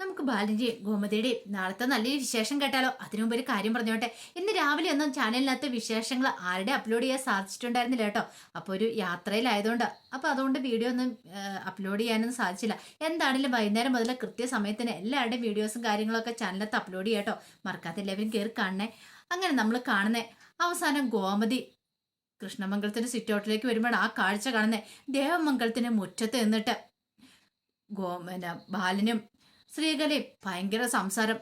നമുക്ക് ബാലന്റെയും ഗോമതിയുടെയും നാളത്തെ നല്ലൊരു വിശേഷം കേട്ടാലോ? അതിനു മുമ്പ് ഒരു കാര്യം പറഞ്ഞോട്ടെ. ഇന്ന് രാവിലെ ഒന്നും ചാനലിനകത്ത് വിശേഷങ്ങൾ ആരുടെ അപ്ലോഡ് ചെയ്യാൻ സാധിച്ചിട്ടുണ്ടായിരുന്നില്ല കേട്ടോ. അപ്പോൾ ഒരു യാത്രയിലായതുകൊണ്ട്. അപ്പോൾ അതുകൊണ്ട് വീഡിയോ ഒന്നും അപ്ലോഡ് ചെയ്യാനൊന്നും സാധിച്ചില്ല. എന്താണെങ്കിലും വൈകുന്നേരം മുതൽ കൃത്യസമയത്തിന് എല്ലാവരുടെയും വീഡിയോസും കാര്യങ്ങളൊക്കെ ചാനലിനകത്ത് അപ്ലോഡ് ചെയ്യാം കേട്ടോ. മറക്കാത്ത എല്ലാവരും കയറി കാണണേ. അങ്ങനെ നമ്മൾ കാണുന്നേ. അവസാനം ഗോമതി കൃഷ്ണമംഗലത്തിന്റെ സിറ്റൗട്ടിലേക്ക് വരുമ്പോൾ ആ കാഴ്ച കാണുന്നേ. ദേവമംഗലത്തിന്റെ മുറ്റത്ത് നിന്നിട്ട് ഗോ ബാലനും ശ്രീകലയും ഭയങ്കര സംസാരം.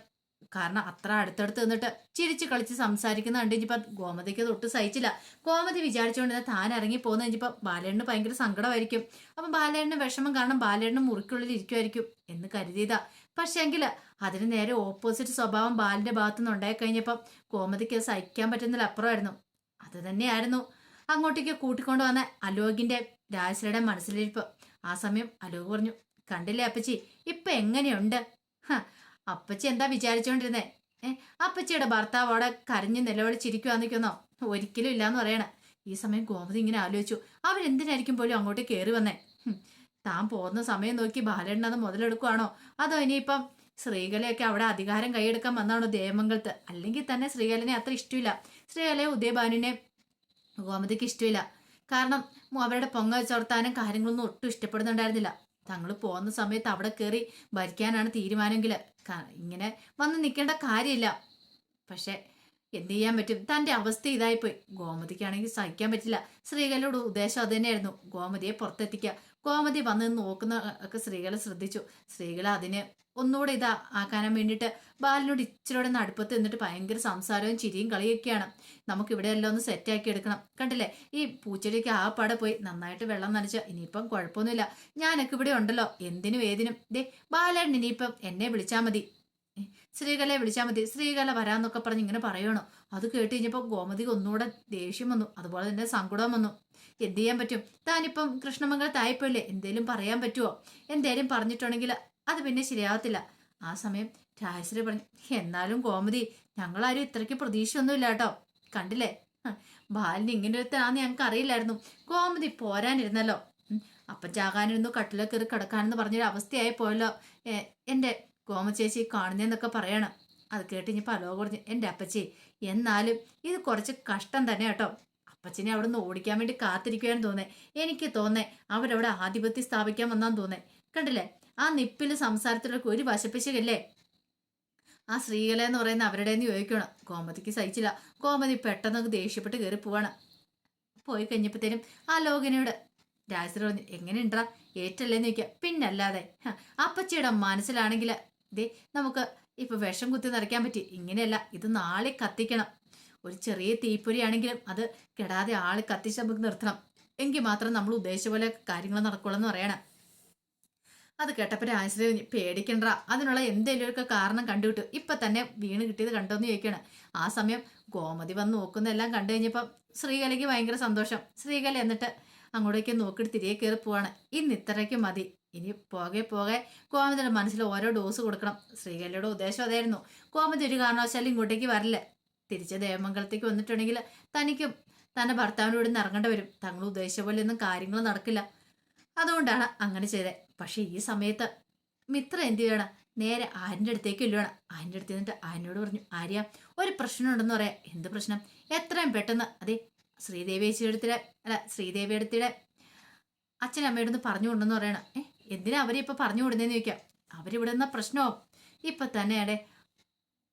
കാരണം അത്ര അടുത്തടുത്ത് നിന്നിട്ട് ചിരിച്ച് കളിച്ച് സംസാരിക്കുന്ന കണ്ട് ഇനിയിപ്പം ഗോമതിക്ക് തൊട്ട് സഹിച്ചില്ല. ഗോമതി വിചാരിച്ചുകൊണ്ട് താൻ ഇറങ്ങി പോകുന്ന കഴിഞ്ഞപ്പോൾ ബാലേണ്ണന് ഭയങ്കര സങ്കടമായിരിക്കും. അപ്പം ബാലേണ്ണന് വിഷമം കാരണം ബാലേണ്ണന് മുറിക്കുള്ളിൽ ഇരിക്കുമായിരിക്കും എന്ന് കരുതിയതാ. പക്ഷേങ്കിൽ അതിന് നേരെ ഓപ്പോസിറ്റ് സ്വഭാവം ബാലിന്റെ ഭാഗത്തു നിന്ന് ഉണ്ടായി കഴിഞ്ഞപ്പം ഗോമതിക്ക് സഹിക്കാൻ പറ്റുന്നതിൽ അപ്പുറമായിരുന്നു. അത് തന്നെയായിരുന്നു. അങ്ങോട്ടേക്ക് കൂട്ടിക്കൊണ്ടു വന്ന അലോകിന്റെ രാജശ്രീയുടെ മനസ്സിലിരിപ്പ്. ആ സമയം അലോക് പറഞ്ഞു കണ്ടില്ലേ അപ്പച്ചി? ഇപ്പൊ എങ്ങനെയുണ്ട്? അപ്പച്ചി എന്താ വിചാരിച്ചോണ്ടിരുന്നേ? ഏഹ് അപ്പച്ചിയുടെ ഭർത്താവ് അവിടെ കരഞ്ഞ് നിലവിളിച്ചിരിക്കുവാന്നിരിക്കുന്നോ? ഒരിക്കലും ഇല്ലാന്ന് പറയണേ. ഈ സമയം ഗോമതി ഇങ്ങനെ ആലോചിച്ചു. അവരെന്തിനായിരിക്കും പോലും അങ്ങോട്ട് കയറി വന്നേ? താൻ പോകുന്ന സമയം നോക്കി ബാലണ്ണ അത് മുതലെടുക്കുവാണോ? അതോ ഇനിയിപ്പം ശ്രീകലയൊക്കെ അവിടെ അധികാരം കൈയെടുക്കാൻ വന്നാണോ ദേവമംഗലത്ത്? അല്ലെങ്കിൽ തന്നെ ശ്രീകലനെ അത്ര ഇഷ്ടമില്ല. ശ്രീകലയെ ഉദയഭാനുവിനെ ഗോമതിക്ക് ഇഷ്ടമില്ല. കാരണം അവരുടെ പൊങ്ങ ചോർത്താനും കാര്യങ്ങളൊന്നും ഒട്ടും ഇഷ്ടപ്പെടുന്നുണ്ടായിരുന്നില്ല. തങ്ങൾ പോകുന്ന സമയത്ത് അവിടെ കയറി ഭരിക്കാനാണ് തീരുമാനമെങ്കിൽ ഇങ്ങനെ വന്ന് നിൽക്കേണ്ട കാര്യമില്ല. പക്ഷെ എന്ത് ചെയ്യാൻ പറ്റും? തന്റെ അവസ്ഥ ഇതായിപ്പോയി. ഗോമതിക്കാണെങ്കിൽ സഹിക്കാൻ പറ്റില്ല. സ്ത്രീകളുടെ ഉദ്ദേശം അത് തന്നെയായിരുന്നു. ഗോമതിയെ പുറത്തെത്തിക്കുക. ഗോമതി വന്ന് നോക്കുന്ന ഒക്കെ സ്ത്രീകളെ ശ്രദ്ധിച്ചു. സ്ത്രീകൾ അതിന് ഒന്നുകൂടെ ഇതാ ആക്കാനും വേണ്ടിയിട്ട് ബാലിനോട് ഇച്ചിരിയോടെ നടുപ്പത്ത് നിന്നിട്ട് ഭയങ്കര സംസാരവും ചിരിയും കളിയൊക്കെയാണ്. നമുക്ക് ഇവിടെ എല്ലാം ഒന്ന് സെറ്റാക്കി എടുക്കണം. കണ്ടില്ലേ? ഈ പൂച്ചെടിക്ക് ആ പട പോയി. നന്നായിട്ട് വെള്ളം നനച്ച. ഇനിയിപ്പം കുഴപ്പമൊന്നുമില്ല. ഞാനൊക്കെ ഇവിടെ ഉണ്ടല്ലോ. എന്തിനും ഏതിനും. ദേ ബാലേട്ടൻ ഇനിയിപ്പം എന്നെ വിളിച്ചാൽ മതി. ശ്രീകലയെ വിളിച്ചാൽ മതി. ശ്രീകല വരാന്നൊക്കെ പറഞ്ഞ് ഇങ്ങനെ പറയണം? അത് കേട്ട് കഴിഞ്ഞപ്പോൾ ഗോമതിക്ക് ഒന്നുകൂടെ ദേഷ്യം വന്നു. അതുപോലെ തന്നെ സങ്കടം വന്നു. എന്ത് ചെയ്യാൻ പറ്റും? താനിപ്പം കൃഷ്ണമംഗലത്തായപ്പോഴല്ലേ എന്തേലും പറയാൻ പറ്റുമോ എന്തേലും പറഞ്ഞിട്ടുണ്ടെങ്കിൽ അത് പിന്നെ ശരിയാവത്തില്ല. ആ സമയം രാജശ്രീ പറഞ്ഞു എന്നാലും ഗോമതി ഞങ്ങളാരും ഇത്രയ്ക്ക് പ്രതീക്ഷയൊന്നുമില്ല കേട്ടോ കണ്ടില്ലേ? ബാലിന് ഇങ്ങനെ ഒരുത്തനാന്ന് ഞങ്ങൾക്ക് അറിയില്ലായിരുന്നു. ഗോമതി പോരാനിരുന്നല്ലോ. അപ്പം ചാകാനിരുന്നു കട്ടിലൊക്കെ കയറി കിടക്കാനെന്ന് പറഞ്ഞൊരു അവസ്ഥയായി പോയല്ലോ എന്റെ ഗോമ ചേച്ചി കാണുന്നതെന്നൊക്കെ പറയണം. അത് കേട്ട് ഇനി പലോ കുറഞ്ഞു എന്റെ അപ്പച്ചി എന്നാലും ഇത് കുറച്ച് കഷ്ടം തന്നെ കേട്ടോ. അപ്പച്ചനെ അവിടെ നിന്ന് ഓടിക്കാൻ വേണ്ടി കാത്തിരിക്കുകയാണ് തോന്നേ. എനിക്ക് തോന്നേ അവരവിടെ ആധിപത്യം സ്ഥാപിക്കാൻ വന്നാന്ന് തോന്നേ. കണ്ടില്ലേ? ആ നിപ്പിൽ സംസാരത്തിലൊക്കെ ഒരു വശപ്പിശകല്ലേ? ആ സ്ത്രീകളെ എന്ന് പറയുന്ന അവരുടെ നിന്ന് ചോദിക്കണം. ഗോമതിക്ക് സഹിച്ചില്ല. ഗോമതി പെട്ടെന്ന് ദേഷ്യപ്പെട്ട് കയറി പോവാണ്. പോയി കഴിഞ്ഞപ്പോഴത്തേനും ആ ലോകനോട് രാജശ്രീ പറഞ്ഞു എങ്ങനെയുണ്ടാ? ഏറ്റല്ലേന്ന് ചോദിക്കുക പിന്നല്ലാതെ അപ്പച്ചിയുടെ മനസ്സിലാണെങ്കിൽ ദേ നമുക്ക് ഇപ്പൊ വിഷം കുത്തി നിറയ്ക്കാൻ പറ്റി. ഇങ്ങനെയല്ല ഇത് നാളെ കത്തിക്കണം. ഒരു ചെറിയ തീപ്പൊരിയാണെങ്കിലും അത് കെടാതെ ആൾ കത്തിച്ച് നമുക്ക് നിർത്തണം. എങ്കിൽ മാത്രം നമ്മൾ ഉദ്ദേശിച്ച പോലെ കാര്യങ്ങൾ നടക്കുള്ളൂ എന്ന് പറയണം. അത് കേട്ടപ്പോൾ പറഞ്ഞു, പേടിക്കണ്ട. അതിനുള്ള എന്തെങ്കിലും ഒക്കെ കാരണം കണ്ടുകിട്ടു. ഇപ്പൊ തന്നെ വീണ് കിട്ടിയത് കണ്ടോന്ന് ചോദിക്കണം. ആ സമയം ഗോമതി വന്ന് നോക്കുന്നതെല്ലാം കണ്ടു കഴിഞ്ഞപ്പം ശ്രീകലയ്ക്ക് ഭയങ്കര സന്തോഷം. ശ്രീകല എന്നിട്ട് അങ്ങോട്ടേക്ക് നോക്കിയിട്ട് തിരികെ കയറി പോവാണ്. ഇന്ന് ഇത്രയ്ക്ക് മതി. ഇനി പോകെ പോകെ കോമതിയുടെ മനസ്സിൽ ഓരോ ഡോസ് കൊടുക്കണം. ശ്രീകലയുടെ ഉദ്ദേശം അതായിരുന്നു. കോമതി ഒരു കാരണവശാലും ഇങ്ങോട്ടേക്ക് വരില്ല. തിരിച്ച് ദേവമംഗലത്തേക്ക് വന്നിട്ടുണ്ടെങ്കിൽ തനിക്കും തന്റെ ഭർത്താവിന്റെ ഇവിടെ നിന്ന് ഇറങ്ങേണ്ടി വരും. തങ്ങൾ ഉദ്ദേശിച്ച പോലെ ഒന്നും കാര്യങ്ങൾ നടക്കില്ല. അതുകൊണ്ടാണ് അങ്ങനെ ചെയ്തത് പക്ഷേ ഈ സമയത്ത് മിത്ര എന്ത് ചെയ്യണം? നേരെ ആര്യന്റെ അടുത്തേക്ക് ഇല്ലുവാണ് ആര്യന്റെ അടുത്ത് നിന്നിട്ട് ആര്യനോട് പറഞ്ഞു ആര്യ ഒരു പ്രശ്നമുണ്ടെന്ന് പറയാം. എന്ത് പ്രശ്നം? എത്രയും പെട്ടെന്ന്. അതെ ശ്രീദേവി ചേച്ചിയുടെ അല്ല ശ്രീദേവി അടുത്തിടെ അച്ഛനമ്മയോട് ഒന്ന് പറഞ്ഞു കൊണ്ടെന്ന് പറയണം. ഏ? എന്തിനാ അവരെ ഇപ്പൊ പറഞ്ഞു വിടുന്നതെന്ന് ചോദിക്കാം. അവരിവിടെ നിന്ന പ്രശ്നമോ ഇപ്പൊ അടേ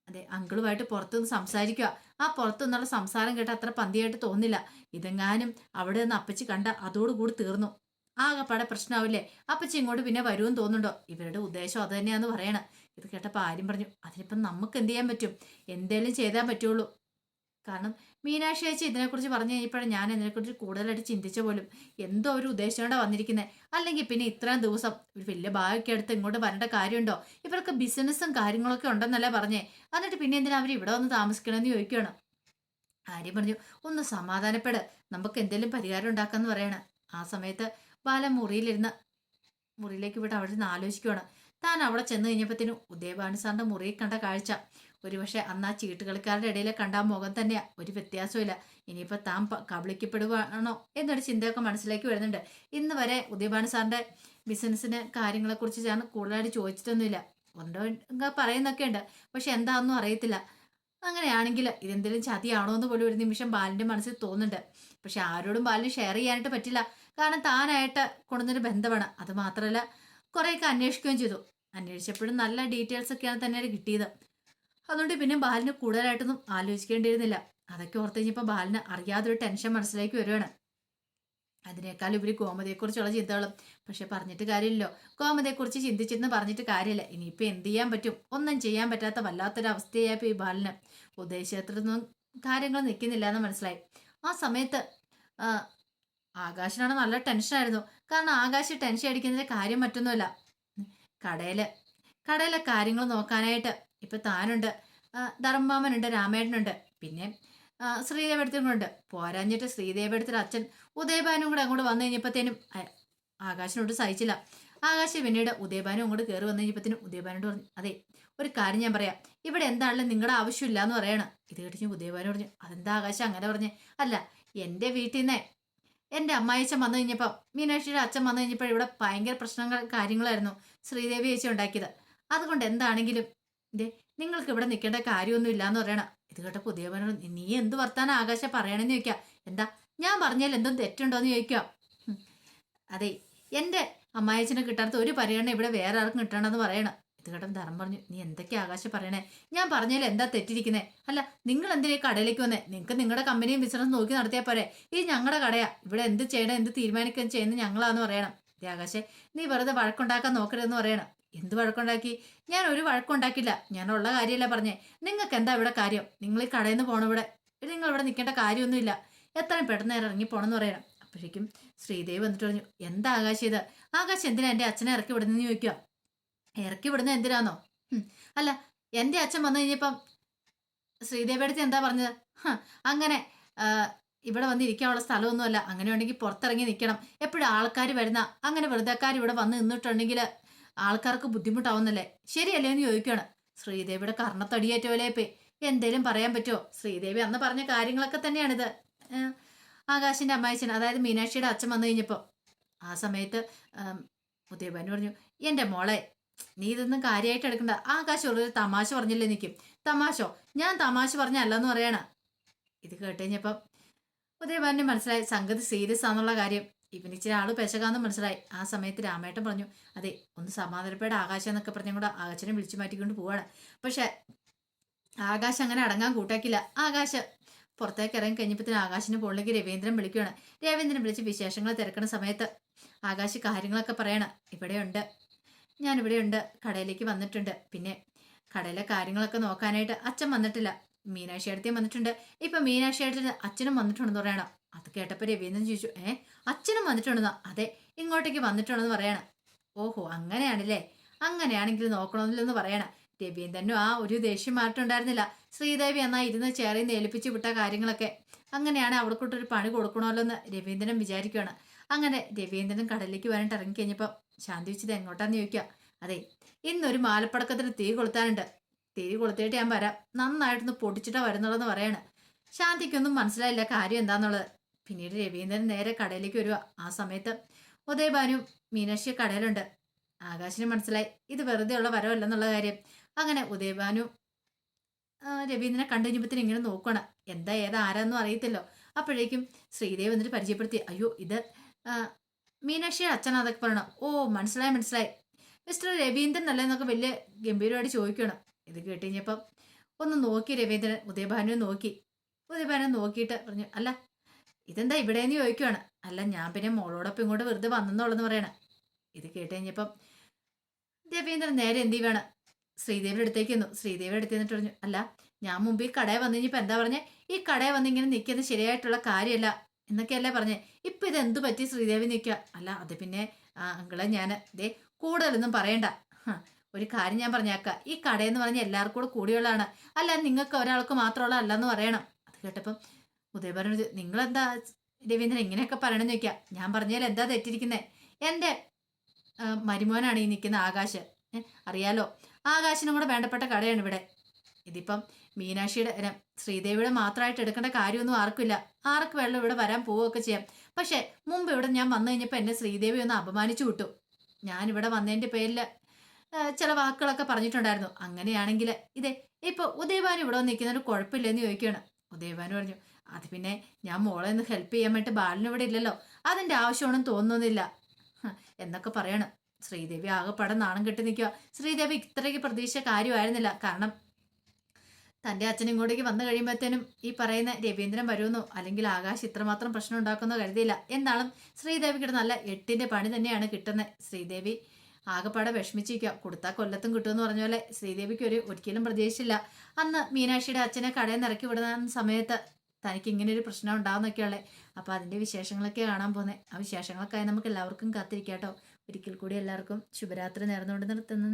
അതെ അങ്കിളുമായിട്ട് പുറത്തുനിന്ന് സംസാരിക്കുക ആ പുറത്തുനിന്നുള്ള സംസാരം കേട്ട് അത്ര പന്തിയായിട്ട് തോന്നില്ല. ഇതെങ്ങാനും അവിടെ നിന്ന് അപ്പച്ചി കണ്ട അതോടുകൂടി തീർന്നു. ആകെപ്പാടെ പ്രശ്നമാവില്ലേ അപ്പച്ചി ഇങ്ങോട്ട് പിന്നെ വരുമെന്ന് തോന്നുന്നുണ്ടോ? ഇവരുടെ ഉദ്ദേശം അത് തന്നെയാന്ന് പറയണം. ഇത് കേട്ടപ്പോൾ ആര്യം പറഞ്ഞു. അതിനിപ്പം നമുക്ക് എന്ത് ചെയ്യാൻ പറ്റും? എന്തേലും ചെയ്താൽ പറ്റുള്ളൂ. കാരണം മീനാക്ഷി ചേച്ചി ഇതിനെക്കുറിച്ച് പറഞ്ഞു കഴിഞ്ഞപ്പോഴാണ് ഞാൻ ഇതിനെക്കുറിച്ച് കൂടുതലായിട്ട് ചിന്തിച്ച പോലും എന്തോ ഒരു ഉദ്ദേശത്തോടെ വന്നിരിക്കുന്നത് അല്ലെങ്കിൽ പിന്നെ ഇത്രയും ദിവസം ഒരു വലിയ ബാഗൊക്കെ എടുത്ത് ഇങ്ങോട്ട് വരേണ്ട കാര്യമുണ്ടോ? ഇവർക്ക് ബിസിനസ്സും കാര്യങ്ങളൊക്കെ ഉണ്ടെന്നല്ലേ പറഞ്ഞേ. എന്നിട്ട് പിന്നെ എന്തിനാ അവർ ഇവിടെ വന്ന് താമസിക്കണമെന്ന് ചോദിക്കുകയാണ് ആര്യം പറഞ്ഞു ഒന്ന് സമാധാനപ്പെട്. നമുക്ക് എന്തെങ്കിലും പരിഹാരം ഉണ്ടാക്കാമെന്ന് പറയണ. ആ സമയത്ത് ബാല മുറിയിലിരുന്ന് മുറിയിലേക്ക് വിട്ട് അവിടെ നിന്ന് ആലോചിക്കുകയാണ് താൻ അവിടെ ചെന്ന് കഴിഞ്ഞപ്പോഴത്തേനും ഉദയഭാനു സാറിന്റെ മുറിയിൽ കണ്ട കാഴ്ച. ഒരുപക്ഷെ അന്ന് ആ ചീട്ടുകളിക്കാരുടെ ഇടയിൽ കണ്ട മുഖം തന്നെയാ. ഒരു വ്യത്യാസമില്ല ഇനിയിപ്പോൾ താൻ കബളിക്കപ്പെടുകയാണോ എന്നൊരു ചിന്തയൊക്കെ മനസ്സിലേക്ക് വരുന്നുണ്ട്. ഇന്ന് വരെ ഉദയഭാനു സാറിന്റെ ബിസിനസ്സിന് കാര്യങ്ങളെക്കുറിച്ച് ഞാൻ കൂടുതലായിട്ട് ചോദിച്ചിട്ടൊന്നുമില്ല. ഉണ്ടോ പറയുന്നൊക്കെ ഉണ്ട്. പക്ഷെ എന്താണെന്നും അറിയത്തില്ല. അങ്ങനെയാണെങ്കിൽ ഇതെന്തെങ്കിലും ചതിയാണോ എന്ന് പോലും ഒരു നിമിഷം ബാലിന്റെ മനസ്സിൽ തോന്നുന്നുണ്ട്. പക്ഷെ ആരോടും ബാലിന് ഷെയർ ചെയ്യാനായിട്ട് പറ്റില്ല. കാരണം താനായിട്ട് കൊണ്ടുവന്നൊരു ബന്ധമാണ്. അത് മാത്രമല്ല കുറേയൊക്കെ അന്വേഷിക്കുകയും ചെയ്തു. അന്വേഷിച്ചപ്പോഴും നല്ല ഡീറ്റെയിൽസ് ഒക്കെയാണ് തന്നെ കിട്ടിയത്. അതുകൊണ്ട് പിന്നെ ബാലിന് കൂടുതലായിട്ടൊന്നും ആലോചിക്കേണ്ടിയിരുന്നില്ല. അതൊക്കെ ഓർത്ത് കഴിഞ്ഞപ്പോൾ ബാലിന് അറിയാതൊരു ടെൻഷൻ മനസ്സിലേക്ക് വരുവാണ്. അതിനേക്കാൾ ഇവർ ഗോമതയെക്കുറിച്ചുള്ള ചിന്തകളും. പക്ഷെ പറഞ്ഞിട്ട് കാര്യമില്ലല്ലോ. ഗോമതയെക്കുറിച്ച് ചിന്തിച്ചെന്ന് പറഞ്ഞിട്ട് കാര്യമില്ല. ഇനിയിപ്പോൾ എന്ത് ചെയ്യാൻ പറ്റും? ഒന്നും ചെയ്യാൻ പറ്റാത്ത വല്ലാത്തൊരു അവസ്ഥയായപ്പോൾ ഈ ബാലിന്. ഉദ്ദേശത്തിനൊന്നും കാര്യങ്ങൾ നിൽക്കുന്നില്ല എന്ന് മനസ്സിലായി. ആ സമയത്ത് ആകാശനാണ് നല്ല ടെൻഷനായിരുന്നു കാരണം ആകാശ് ടെൻഷൻ അടിക്കുന്നതിന്റെ കാര്യം മറ്റൊന്നുമല്ല. കടയിൽ കടയിലെ കാര്യങ്ങൾ നോക്കാനായിട്ട് ഇപ്പൊ താനുണ്ട്. ധർമ്മാമനുണ്ട് രാമേട്ടനുണ്ട്. പിന്നെ ശ്രീദേവടുത്തുണ്ട് പോരാഞ്ഞിട്ട് ശ്രീദേവടുത്തിന്റെ അച്ഛൻ ഉദയഭാനും കൂടെ അങ്ങോട്ട് വന്നു കഴിഞ്ഞപ്പോഴത്തേനും ആകാശിനോട് സഹിച്ചില്ല. ആകാശ് പിന്നീട് ഉദയഭാനും അങ്ങോട്ട് കയറി വന്നു കഴിഞ്ഞപ്പോഴത്തേനും ഉദയഭാനോട് പറഞ്ഞു അതെ ഒരു കാര്യം ഞാൻ പറയാം. ഇവിടെ എന്താണല്ലോ നിങ്ങളുടെ ആവശ്യമില്ല എന്ന് പറയണം. ഇത് കേട്ടിട്ട് ഉദയഭാനു പറഞ്ഞു അതെന്താ ആകാശം അങ്ങനെ പറഞ്ഞു? അല്ല എന്റെ വീട്ടിൽ നിന്നേ എന്റെ അമ്മായിച്ചൻ വന്നു കഴിഞ്ഞപ്പോൾ മീനാക്ഷിയുടെ അച്ഛൻ വന്നു കഴിഞ്ഞപ്പോൾ ഇവിടെ ഭയങ്കര പ്രശ്നങ്ങൾ കാര്യങ്ങളായിരുന്നു. ശ്രീദേവി ചേച്ചി ഉണ്ടാക്കിയത്. അതുകൊണ്ട് എന്താണെങ്കിലും ദേ നിങ്ങൾക്ക് ഇവിടെ നിൽക്കേണ്ട കാര്യമൊന്നും ഇല്ലാന്ന് പറയണം. ഇത് കേട്ട പുതിയ പറഞ്ഞു നീ എന്ത് വർത്താനം ആകാശം പറയണെന്ന് ചോദിക്കാം. എന്താ? ഞാൻ പറഞ്ഞാൽ എന്തും തെറ്റുണ്ടോന്ന് ചോദിക്കാം. അതെ എന്റെ അമ്മായച്ചനെ കിട്ടാത്ത ഒരു പരിഗണന ഇവിടെ വേറെ ആർക്കും കിട്ടണമെന്ന് പറയണം. ഇത് കേട്ടം ധർമ്മം പറഞ്ഞു നീ എന്തൊക്കെ ആകാശം പറയണേ? ഞാൻ പറഞ്ഞാൽ എന്താ തെറ്റിരിക്കുന്നേ? അല്ല നിങ്ങൾ എന്തിനാ കടയിലേക്ക് വന്നേ? നിങ്ങൾക്ക് നിങ്ങളുടെ കമ്പനിയും ബിസിനസ് നോക്കി നടത്തിയാൽ പോരെ? ഇത് ഞങ്ങളുടെ കടയാ. ഇവിടെ എന്ത് ചെയ്യണം എന്ത് തീരുമാനിക്കുകയും ചെയ്യുന്നത് ഞങ്ങളാന്ന് പറയണം. ദേ ആകാശേ നീ വെറുതെ വഴക്കുണ്ടാക്കാൻ നോക്കരുതെന്ന് പറയണം. എന്ത് വഴക്കുണ്ടാക്കി? ഞാൻ ഒരു വഴക്കുണ്ടാക്കില്ല. ഞാൻ ഉള്ള കാര്യമല്ല പറഞ്ഞേ. നിങ്ങൾക്ക് എന്താ ഇവിടെ കാര്യം? നിങ്ങൾ ഈ കടയിൽ നിന്ന് പോകണം ഇവിടെ നിങ്ങൾ ഇവിടെ നിൽക്കേണ്ട കാര്യമൊന്നുമില്ല. എത്രയും പെട്ടെന്ന് ഇറങ്ങി പോണെന്ന് പറയണം. അപ്പോഴേക്കും ശ്രീദേവ് വന്നിട്ട് പറഞ്ഞു എന്താ ആകാശ് ഇത്? ആകാശ് എന്തിനാ എന്റെ അച്ഛനെ ഇറക്കി വിടുന്നെന്ന് ചോദിക്കുക ഇറക്കി വിടുന്നത് എന്തിനാന്നോ? അല്ല എന്റെ അച്ഛൻ വന്നു കഴിഞ്ഞപ്പം ശ്രീദേവിയുടെ എന്താ പറഞ്ഞത്? അങ്ങനെ ഇവിടെ വന്ന് ഇരിക്കാനുള്ള സ്ഥലമൊന്നുമല്ല. അങ്ങനെ ഉണ്ടെങ്കിൽ പുറത്തിറങ്ങി നിൽക്കണം. എപ്പോഴും ആൾക്കാർ വരുന്ന അങ്ങനെ വെറുതെക്കാർ ഇവിടെ വന്ന് നിന്നിട്ടുണ്ടെങ്കിൽ ആൾക്കാർക്ക് ബുദ്ധിമുട്ടാവുന്നല്ലേ? ശരിയല്ലേ എന്ന് ചോദിക്കുകയാണ്. ശ്രീദേവിയുടെ കർണത്തടിയേറ്റ പോലെ പേ എന്തേലും പറയാൻ പറ്റുമോ? ശ്രീദേവി അന്ന് പറഞ്ഞ കാര്യങ്ങളൊക്കെ തന്നെയാണിത്. ആകാശിന്റെ അമ്മായിച്ചൻ അതായത് മീനാക്ഷിയുടെ അച്ഛൻ വന്നു കഴിഞ്ഞപ്പോൾ ആ സമയത്ത് ഉദയഭാനു പറഞ്ഞു എന്റെ മോളെ നീ ഇതൊന്നും കാര്യമായിട്ട് എടുക്കണ്ട. ആകാശ് ഒരു തമാശ പറഞ്ഞില്ലേ നിൽക്കും തമാശോ? ഞാൻ തമാശ പറഞ്ഞല്ലെന്ന് പറയണ. ഇത് കേട്ട് ഉദയഭാനു മനസ്സിലായി സംഗതി സീരിയസ് ആണെന്നുള്ള കാര്യം. ഇവന് ഇച്ചിരി ആൾ പെശകാന്ന് മനസ്സിലായി. ആ സമയത്ത് രാമേട്ടൻ പറഞ്ഞു അതെ ഒന്ന് സമാധാനപ്പെടെ ആകാശം എന്നൊക്കെ പറഞ്ഞും കൂടെ ആകാശനെ വിളിച്ചു മാറ്റിക്കൊണ്ട് പോവാണ്. പക്ഷെ ആകാശ് അങ്ങനെ അടങ്ങാൻ കൂട്ടാക്കില്ല. ആകാശ് പുറത്തേക്ക് ഇറങ്ങി കഴിഞ്ഞപ്പോഴത്തേന് ആകാശിന് മുകളിലേക്ക് രവീന്ദ്രൻ വിളിക്കുകയാണ്. രവീന്ദ്രൻ വിളിച്ച് വിശേഷങ്ങൾ തിരക്കുന്ന സമയത്ത് ആകാശ് കാര്യങ്ങളൊക്കെ പറയണം. ഇവിടെയുണ്ട്. ഞാനിവിടെയുണ്ട്. കടയിലേക്ക് വന്നിട്ടുണ്ട്. പിന്നെ കടയിലെ കാര്യങ്ങളൊക്കെ നോക്കാനായിട്ട് അച്ഛൻ വന്നിട്ടില്ല. മീനാക്ഷി അടുത്തേം വന്നിട്ടുണ്ട്. ഇപ്പൊ മീനാക്ഷി അടുത്ത് അച്ഛനും വന്നിട്ടുണ്ടെന്ന് പറയണം. അത് കേട്ടപ്പോൾ രവീന്ദ്രൻ ചോദിച്ചു ഏ അച്ഛനും വന്നിട്ടുണ്ടെന്നോ? അതെ ഇങ്ങോട്ടേക്ക് വന്നിട്ടുണ്ടെന്ന് പറയണം. ഓഹോ അങ്ങനെയാണല്ലേ? അങ്ങനെയാണെങ്കിൽ നോക്കണമെന്നില്ലെന്ന് പറയണം. രവീന്ദ്രനും ആ ഒരു ദേഷ്യം മാറ്റുണ്ടായിരുന്നില്ല ശ്രീദേവി എന്നാ ഇരുന്ന് ചേറിൽ നിന്ന് ഏൽപ്പിച്ച് വിട്ട കാര്യങ്ങളൊക്കെ. അങ്ങനെയാണ് അവൾക്കൊട്ടൊരു പണി കൊടുക്കണമല്ലോ എന്ന് രവീന്ദ്രൻ വിചാരിക്കുകയാണ് അങ്ങനെ രവീന്ദ്രൻ കടലിലേക്ക് വരാനിട്ട് ഇറങ്ങിക്കഴിഞ്ഞപ്പോൾ ശാന്തി വെച്ചത് എങ്ങോട്ടാന്ന് ചോദിക്കുക അതെ ഇന്നൊരു മാലപ്പടക്കത്തിന് തീ കൊളുത്താനുണ്ട്. തീ കൊളുത്തിയിട്ട് ഞാൻ വരാം. നന്നായിട്ടൊന്ന് പൊടിച്ചിട്ടാ വരുന്നുള്ളതെന്ന് പറയാണ്. ശാന്തിക്കൊന്നും മനസ്സിലായില്ല കാര്യം എന്താന്നുള്ളത്. പിന്നീട് രവീന്ദ്രൻ നേരെ കടയിലേക്ക് വരിക ആ സമയത്ത് ഉദയഭാനും മീനാക്ഷി കടയിലുണ്ട്. ആകാശിന് മനസ്സിലായി. ഇത് വെറുതെ ഉള്ള വരവല്ലെന്നുള്ള കാര്യം. അങ്ങനെ ഉദയഭാനു രവീന്ദ്രനെ കണ്ടു കഴിഞ്ഞപ്പത്തിന് ഇങ്ങനെ നോക്കണം എന്താ ഏതാ ആരാന്നും അറിയത്തില്ലോ. അപ്പോഴേക്കും ശ്രീദേവ് വന്നിട്ട് പരിചയപ്പെടുത്തി. അയ്യോ ഇത് മീനാക്ഷിയുടെ അച്ഛൻ അതൊക്കെ പറയണം. ഓ മനസ്സിലായി മനസ്സിലായി. മിസ്റ്റർ രവീന്ദ്രൻ അല്ലേ എന്നൊക്കെ വലിയ ഗംഭീരമായിട്ട് ചോദിക്കണം ഇത് കേട്ട് കഴിഞ്ഞപ്പം ഒന്ന് നോക്കി രവീന്ദ്രൻ ഉദയഭാനു നോക്കി. ഉദയഭാനു നോക്കിയിട്ട് പറഞ്ഞു അല്ല ഇതെന്താ ഇവിടെയെന്ന് ചോദിക്കുവാണ്. അല്ല ഞാൻ പിന്നെ മോളോടൊപ്പം ഇങ്ങോട്ട് വെറുതെ വന്നെന്നുള്ളതെന്ന് പറയണ. ഇത് കേട്ട് കഴിഞ്ഞപ്പം രവീന്ദ്രൻ നേരെ എന്ത് വേണം ശ്രീദേവിയുടെ അടുത്തേക്ക് വന്നു ശ്രീദേവിയുടെ അടുത്ത് നിന്നിട്ട് പറഞ്ഞു അല്ല ഞാൻ മുമ്പ് ഈ കടയിൽ വന്നു കഴിഞ്ഞപ്പോൾ എന്താ പറഞ്ഞേ? ഈ കടയിൽ വന്ന് ഇങ്ങനെ നിൽക്കുന്നത് ശരിയായിട്ടുള്ള കാര്യമല്ല. എന്നൊക്കെയല്ലേ പറഞ്ഞേ. ഇപ്പം ഇത് എന്ത് പറ്റി ശ്രീദേവി നിൽക്കുക? അല്ല അത് പിന്നെ അങ്കളെ ഞാൻ ദേ കൂടുതലൊന്നും പറയണ്ട. ഒരു കാര്യം ഞാൻ പറഞ്ഞേക്കാം. ഈ കടയെന്ന് പറഞ്ഞ എല്ലാവർക്കും കൂടെ കൂടിയുള്ളതാണ്. അല്ല നിങ്ങൾക്ക് ഒരാൾക്ക് മാത്രമുള്ള അല്ലെന്ന് പറയണം. അത് കേട്ടപ്പം ഉദയ പറഞ്ഞു നിങ്ങളെന്താ രവീന്ദ്രൻ ഇങ്ങനെയൊക്കെ പറയണമെന്ന് ചോദിക്കാം. ഞാൻ പറഞ്ഞാൽ എന്താ തെറ്റിരിക്കുന്നത് എന്റെ മരുമോനാണ് ഈ നിൽക്കുന്ന ആകാശ്. അറിയാലോ? ആകാശിനും കൂടെ വേണ്ടപ്പെട്ട കടയാണ് ഇവിടെ. ഇതിപ്പം മീനാക്ഷിയുടെ ശ്രീദേവിയുടെ മാത്രമായിട്ട് എടുക്കേണ്ട കാര്യമൊന്നും ആർക്കില്ല. ആർക്ക് വെള്ളം ഇവിടെ വരാൻ പോവുകയൊക്കെ ചെയ്യാം. പക്ഷേ മുമ്പ് ഇവിടെ ഞാൻ വന്നു കഴിഞ്ഞപ്പോൾ എന്നെ ശ്രീദേവി ഒന്ന് അപമാനിച്ചു വിട്ടു. ഞാൻ ഇവിടെ വന്നതിന്റെ പേരിൽ ചില വാക്കുകളൊക്കെ പറഞ്ഞിട്ടുണ്ടായിരുന്നു. അങ്ങനെയാണെങ്കിൽ ഇതേ ഇപ്പൊ ഉദയഭാനു ഇവിടെ വന്ന് നിൽക്കുന്നൊരു കുഴപ്പമില്ലെന്ന് ചോദിക്കുകയാണ്. ഉദയഭാനു പറഞ്ഞു അത് പിന്നെ ഞാൻ മോളെ ഒന്ന് ഹെൽപ്പ് ചെയ്യാൻ വേണ്ടി ബാലന് ഇവിടെ ഇല്ലല്ലോ. അതിന്റെ ആവശ്യമൊന്നും തോന്നുന്നില്ല. എന്നൊക്കെ പറയണം. ശ്രീദേവി ആകെപ്പാടെ നാണം കെട്ടി നിൽക്കുക ശ്രീദേവി ഇത്രയ്ക്ക് പ്രതീക്ഷ കാര്യമായിരുന്നില്ല. കാരണം തന്റെ അച്ഛൻ ഇങ്ങോട്ടേക്ക് വന്നു കഴിയുമ്പോഴത്തേനും ഈ പറയുന്ന രവീന്ദ്രൻ വരുമെന്നോ അല്ലെങ്കിൽ ആകാശ് ഇത്രമാത്രം പ്രശ്നം ഉണ്ടാക്കുന്നോ കരുതിയില്ല. എന്നാലും ശ്രീദേവിക്ക് നല്ല എട്ടിന്റെ പണി തന്നെയാണ് കിട്ടുന്നത്. ശ്രീദേവി ആകെപ്പാടെ വിഷമിച്ചിരിക്കുക. കൊടുത്താൽ കൊല്ലത്തും കിട്ടുമെന്ന് പറഞ്ഞ പോലെ ശ്രീദേവിക്ക് ഒരു ഒരിക്കലും പ്രതീക്ഷിച്ചില്ല. അന്ന് മീനാക്ഷിയുടെ അച്ഛനെ കടയിൽ നിന്ന് ഇറക്കി വിടുന്ന സമയത്ത് തനിക്ക് ഇങ്ങനെ ഒരു പ്രശ്നം ഉണ്ടാവുന്നൊക്കെയുള്ളേ അപ്പോൾ അതിന്റെ വിശേഷങ്ങളൊക്കെ കാണാൻ പോകുന്നത് ആ വിശേഷങ്ങൾക്കായി നമുക്ക് എല്ലാവർക്കും കാത്തിരിക്കാം കേട്ടോ ഒരിക്കൽ കൂടി എല്ലാവർക്കും ശുഭരാത്രി നേർന്നുകൊണ്ട് നിർത്തുന്നു.